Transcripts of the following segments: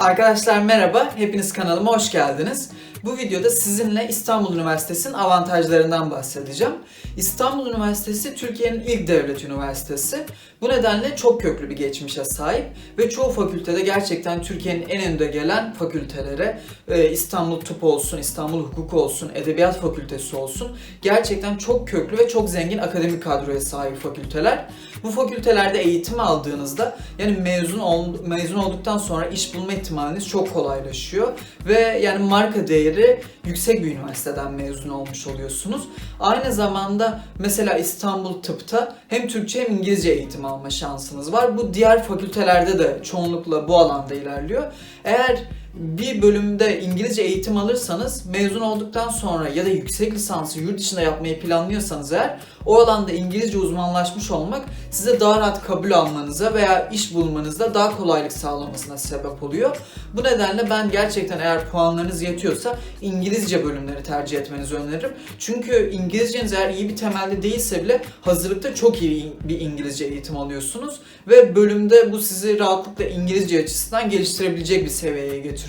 Arkadaşlar merhaba, hepiniz kanalıma hoş geldiniz. Bu videoda sizinle İstanbul Üniversitesi'nin avantajlarından bahsedeceğim. İstanbul Üniversitesi Türkiye'nin ilk devlet üniversitesi. Bu nedenle çok köklü bir geçmişe sahip ve çoğu fakültede gerçekten Türkiye'nin en önde gelen fakültelere e, İstanbul Tıp olsun, İstanbul Hukuk olsun, Edebiyat Fakültesi olsun gerçekten çok köklü ve çok zengin akademik kadroya sahip fakülteler. Bu fakültelerde eğitim aldığınızda yani mezun ol, mezun olduktan sonra iş bulma ihtimaliniz çok kolaylaşıyor ve yani marka değeri yüksek bir üniversiteden mezun olmuş oluyorsunuz. Aynı zamanda mesela İstanbul Tıp'ta hem Türkçe hem İngilizce eğitim alma şansınız var. Bu diğer fakültelerde de çoğunlukla bu alanda ilerliyor. Eğer bir bölümde İngilizce eğitim alırsanız mezun olduktan sonra ya da yüksek lisansı yurt dışında yapmayı planlıyorsanız eğer o alanda İngilizce uzmanlaşmış olmak size daha rahat kabul almanıza veya iş bulmanızda daha kolaylık sağlamasına sebep oluyor. Bu nedenle ben gerçekten eğer puanlarınız yetiyorsa İngilizce bölümleri tercih etmenizi öneririm. Çünkü İngilizceniz eğer iyi bir temelde değilse bile hazırlıkta çok iyi bir İngilizce eğitim alıyorsunuz ve bölümde bu sizi rahatlıkla İngilizce açısından geliştirebilecek bir seviyeye getiriyor.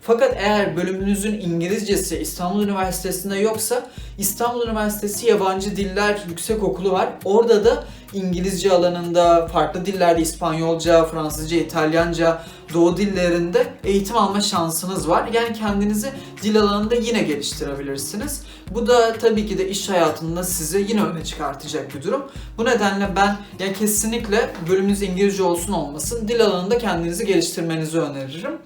Fakat eğer bölümünüzün İngilizcesi İstanbul Üniversitesi'nde yoksa İstanbul Üniversitesi Yabancı Diller Yüksekokulu var. Orada da İngilizce alanında, farklı dillerde İspanyolca, Fransızca, İtalyanca, Doğu dillerinde eğitim alma şansınız var. Yani kendinizi dil alanında yine geliştirebilirsiniz. Bu da tabii ki de iş hayatında sizi yine öne çıkartacak bir durum. Bu nedenle ben ya kesinlikle bölümünüz İngilizce olsun olmasın dil alanında kendinizi geliştirmenizi öneririm.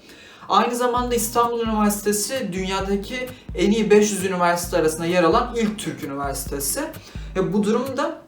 Aynı zamanda İstanbul Üniversitesi dünyadaki en iyi 500 üniversite arasında yer alan ilk Türk üniversitesi. Ve bu durumda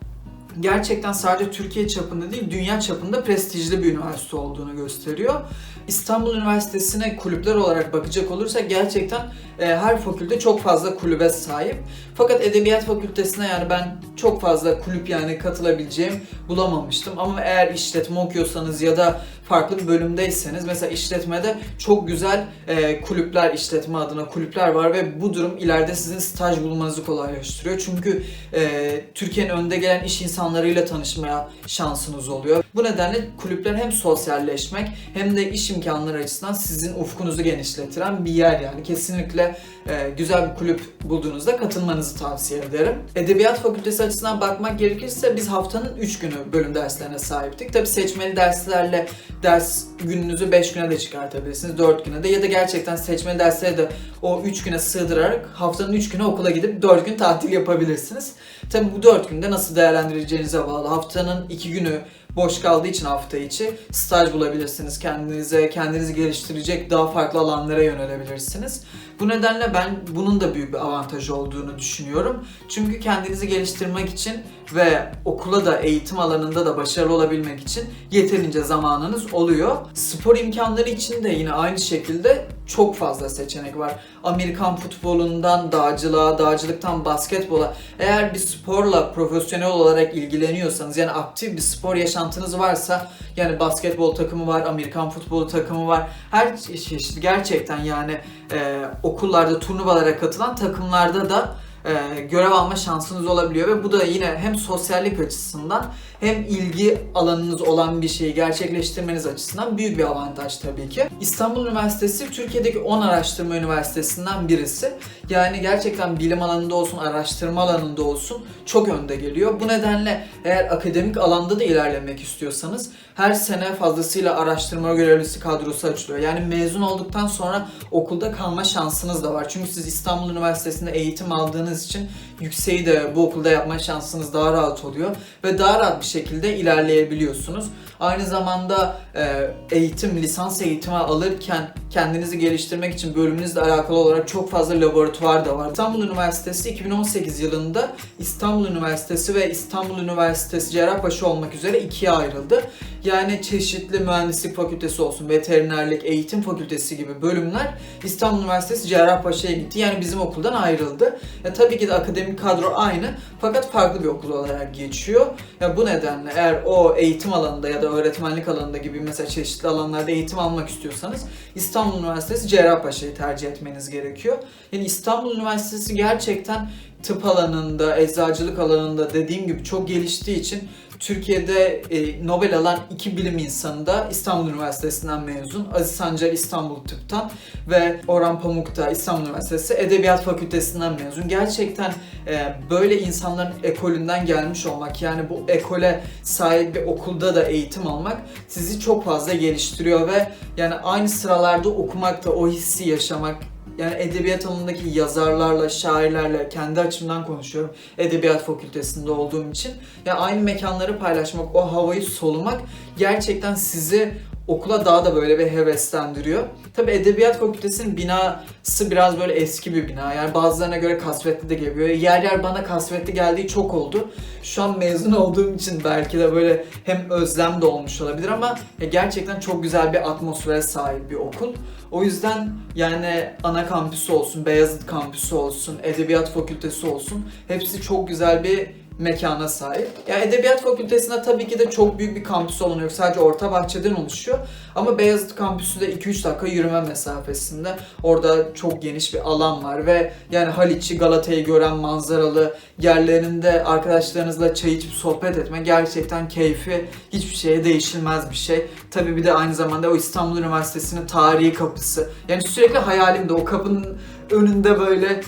gerçekten sadece Türkiye çapında değil dünya çapında prestijli bir üniversite olduğunu gösteriyor. İstanbul Üniversitesi'ne kulüpler olarak bakacak olursak gerçekten e, her fakülte çok fazla kulübe sahip. Fakat Edebiyat Fakültesine yani ben çok fazla kulüp yani katılabileceğim bulamamıştım. Ama eğer işletme okuyorsanız ya da farklı bir bölümdeyseniz mesela işletmede çok güzel e, kulüpler işletme adına kulüpler var ve bu durum ileride sizin staj bulmanızı kolaylaştırıyor. Çünkü e, Türkiye'nin önde gelen iş insanlarıyla tanışmaya şansınız oluyor. Bu nedenle kulüpler hem sosyalleşmek hem de iş imkanları açısından sizin ufkunuzu genişletiren bir yer yani. Kesinlikle e, güzel bir kulüp bulduğunuzda katılmanızı tavsiye ederim. Edebiyat Fakültesi açısından bakmak gerekirse biz haftanın 3 günü bölüm derslerine sahiptik. Tabi seçmeli derslerle ders gününüzü 5 güne de çıkartabilirsiniz, 4 güne de ya da gerçekten seçmeli dersleri de o 3 güne sığdırarak haftanın 3 günü okula gidip 4 gün tatil yapabilirsiniz. Tabi bu 4 günde nasıl değerlendireceğinize bağlı. Haftanın 2 günü boş kaldığı için hafta içi staj bulabilirsiniz. Kendinize, kendinizi geliştirecek daha farklı alanlara yönelebilirsiniz. Bu nedenle ben bunun da büyük bir avantajı olduğunu düşünüyorum. Çünkü kendinizi geliştirmek için ve okula da eğitim alanında da başarılı olabilmek için yeterince zamanınız oluyor. Spor imkanları için de yine aynı şekilde çok fazla seçenek var. Amerikan futbolundan dağcılığa, dağcılıktan basketbola eğer bir sporla profesyonel olarak ilgileniyorsanız yani aktif bir spor yaşantınız varsa yani basketbol takımı var, Amerikan futbolu takımı var. Her çeşit gerçekten yani e, okullarda turnuvalara katılan takımlarda da e, görev alma şansınız olabiliyor ve bu da yine hem sosyallik açısından hem ilgi alanınız olan bir şeyi gerçekleştirmeniz açısından büyük bir avantaj tabii ki. İstanbul Üniversitesi Türkiye'deki 10 araştırma üniversitesinden birisi. Yani gerçekten bilim alanında olsun, araştırma alanında olsun çok önde geliyor. Bu nedenle eğer akademik alanda da ilerlemek istiyorsanız her sene fazlasıyla araştırma görevlisi kadrosu açılıyor. Yani mezun olduktan sonra okulda kalma şansınız da var. Çünkü siz İstanbul Üniversitesi'nde eğitim aldığınız için yükseği de bu okulda yapma şansınız daha rahat oluyor ve daha rahat bir şekilde ilerleyebiliyorsunuz. Aynı zamanda e, eğitim, lisans eğitimi alırken kendinizi geliştirmek için bölümünüzle alakalı olarak çok fazla laboratuvar da var. İstanbul Üniversitesi 2018 yılında İstanbul Üniversitesi ve İstanbul Üniversitesi Cerrahpaşa olmak üzere ikiye ayrıldı. Yani çeşitli mühendislik fakültesi olsun, veterinerlik, eğitim fakültesi gibi bölümler İstanbul Üniversitesi Cerrahpaşa'ya gitti. Yani bizim okuldan ayrıldı. Ya tabii ki de akademik kadro aynı fakat farklı bir okul olarak geçiyor. Ya bu nedenle eğer o eğitim alanında ya da öğretmenlik alanında gibi mesela çeşitli alanlarda eğitim almak istiyorsanız İstanbul Üniversitesi Cerrahpaşa'yı tercih etmeniz gerekiyor. Yani İstanbul Üniversitesi gerçekten tıp alanında, eczacılık alanında dediğim gibi çok geliştiği için Türkiye'de e, Nobel alan iki bilim insanı da İstanbul Üniversitesi'nden mezun. Aziz Sancar İstanbul Tıp'tan ve Orhan Pamuk da İstanbul Üniversitesi Edebiyat Fakültesinden mezun. Gerçekten e, böyle insanların ekolünden gelmiş olmak yani bu ekole sahip bir okulda da eğitim almak sizi çok fazla geliştiriyor ve yani aynı sıralarda okumak da o hissi yaşamak yani edebiyat alanındaki yazarlarla, şairlerle kendi açımdan konuşuyorum. Edebiyat fakültesinde olduğum için. Ya aynı mekanları paylaşmak, o havayı solumak gerçekten sizi okula daha da böyle bir heveslendiriyor. Tabi Edebiyat Fakültesinin binası biraz böyle eski bir bina. Yani bazılarına göre kasvetli de geliyor. Yer yer bana kasvetli geldiği çok oldu. Şu an mezun olduğum için belki de böyle hem özlem de olmuş olabilir ama gerçekten çok güzel bir atmosfere sahip bir okul. O yüzden yani ana kampüsü olsun, Beyazıt kampüsü olsun, Edebiyat Fakültesi olsun hepsi çok güzel bir mekana sahip. Ya Edebiyat Fakültesi'nde tabii ki de çok büyük bir kampüs alanı yok. Sadece orta bahçeden oluşuyor. Ama Beyazıt kampüsü de 2-3 dakika yürüme mesafesinde. Orada çok geniş bir alan var ve yani Haliç'i, Galata'yı gören manzaralı yerlerinde arkadaşlarınızla çay içip sohbet etme gerçekten keyfi hiçbir şeye değişilmez bir şey. Tabii bir de aynı zamanda o İstanbul Üniversitesi'nin tarihi kapısı. Yani sürekli hayalimde o kapının önünde böyle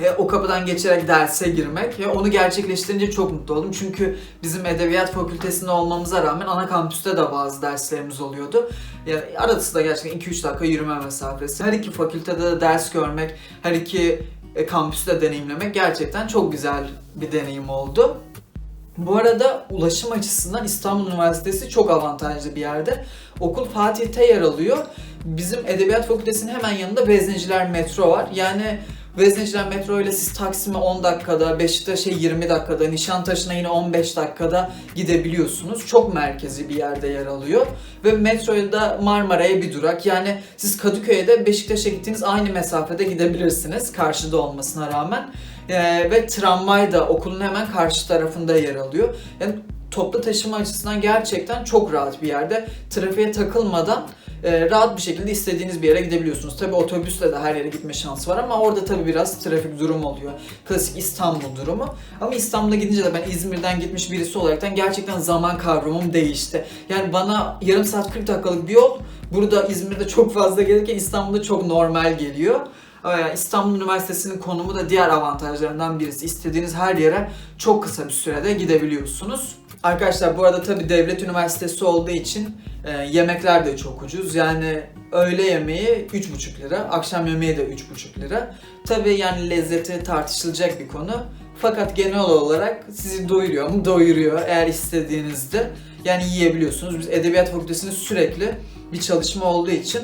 e, o kapıdan geçerek derse girmek ve onu gerçekleştirince çok mutlu oldum. Çünkü bizim edebiyat fakültesinde olmamıza rağmen ana kampüste de bazı derslerimiz oluyordu. Yani arası da gerçekten 2-3 dakika yürüme mesafesi. Her iki fakültede de ders görmek, her iki e, kampüste deneyimlemek gerçekten çok güzel bir deneyim oldu. Bu arada ulaşım açısından İstanbul Üniversitesi çok avantajlı bir yerde. Okul Fatih'te yer alıyor. Bizim Edebiyat Fakültesi'nin hemen yanında Vezneciler metro var. Yani Vezneciler metro ile siz Taksim'e 10 dakikada, Beşiktaş'a 20 dakikada, Nişantaşı'na yine 15 dakikada gidebiliyorsunuz. Çok merkezi bir yerde yer alıyor. Ve metroya da Marmara'ya bir durak. Yani siz Kadıköy'e de Beşiktaş'a gittiğiniz aynı mesafede gidebilirsiniz karşıda olmasına rağmen. Ee, ve tramvay da okulun hemen karşı tarafında yer alıyor. Yani toplu taşıma açısından gerçekten çok rahat bir yerde. Trafiğe takılmadan e, rahat bir şekilde istediğiniz bir yere gidebiliyorsunuz. Tabi otobüsle de her yere gitme şansı var ama orada tabi biraz trafik durum oluyor. Klasik İstanbul durumu. Ama İstanbul'a gidince de ben İzmir'den gitmiş birisi olaraktan gerçekten zaman kavramım değişti. Yani bana yarım saat 40 dakikalık bir yol burada İzmir'de çok fazla gelirken İstanbul'da çok normal geliyor. Ee, İstanbul Üniversitesi'nin konumu da diğer avantajlarından birisi. İstediğiniz her yere çok kısa bir sürede gidebiliyorsunuz. Arkadaşlar bu arada tabi devlet üniversitesi olduğu için e, yemekler de çok ucuz. Yani öğle yemeği 3,5 lira, akşam yemeği de 3,5 lira. Tabi yani lezzeti tartışılacak bir konu. Fakat genel olarak sizi doyuruyor mu? Doyuruyor eğer istediğinizde. Yani yiyebiliyorsunuz. Biz Edebiyat Fakültesi'nde sürekli bir çalışma olduğu için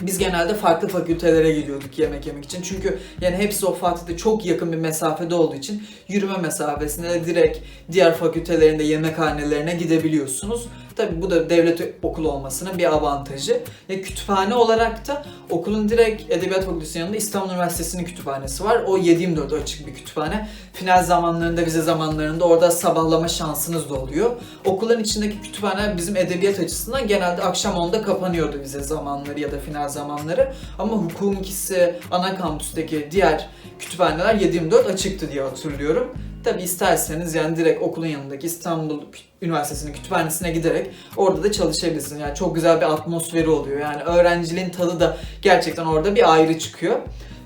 biz genelde farklı fakültelere gidiyorduk yemek yemek için. Çünkü yani hepsi o Fatih'te çok yakın bir mesafede olduğu için yürüme mesafesinde de direkt diğer fakültelerinde yemekhanelerine gidebiliyorsunuz. Tabi bu da devlet okulu olmasının bir avantajı. Ya kütüphane olarak da okulun direkt Edebiyat Fakültesi'nin yanında İstanbul Üniversitesi'nin kütüphanesi var. O 7-24 açık bir kütüphane. Final zamanlarında, vize zamanlarında orada sabahlama şansınız da oluyor. Okulun içindeki kütüphane bizim edebiyat açısından genelde akşam 10'da kapanıyordu vize zamanları ya da final zamanları. Ama hukukun ikisi ana kampüsteki diğer kütüphaneler 7-24 açıktı diye hatırlıyorum. Tabi isterseniz yani direkt okulun yanındaki İstanbul Üniversitesi'nin kütüphanesine giderek orada da çalışabilirsiniz. Yani çok güzel bir atmosferi oluyor. Yani öğrenciliğin tadı da gerçekten orada bir ayrı çıkıyor.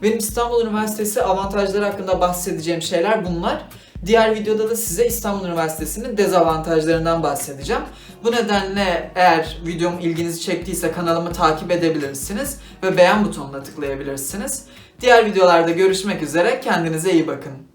Benim İstanbul Üniversitesi avantajları hakkında bahsedeceğim şeyler bunlar. Diğer videoda da size İstanbul Üniversitesi'nin dezavantajlarından bahsedeceğim. Bu nedenle eğer videom ilginizi çektiyse kanalımı takip edebilirsiniz ve beğen butonuna tıklayabilirsiniz. Diğer videolarda görüşmek üzere. Kendinize iyi bakın.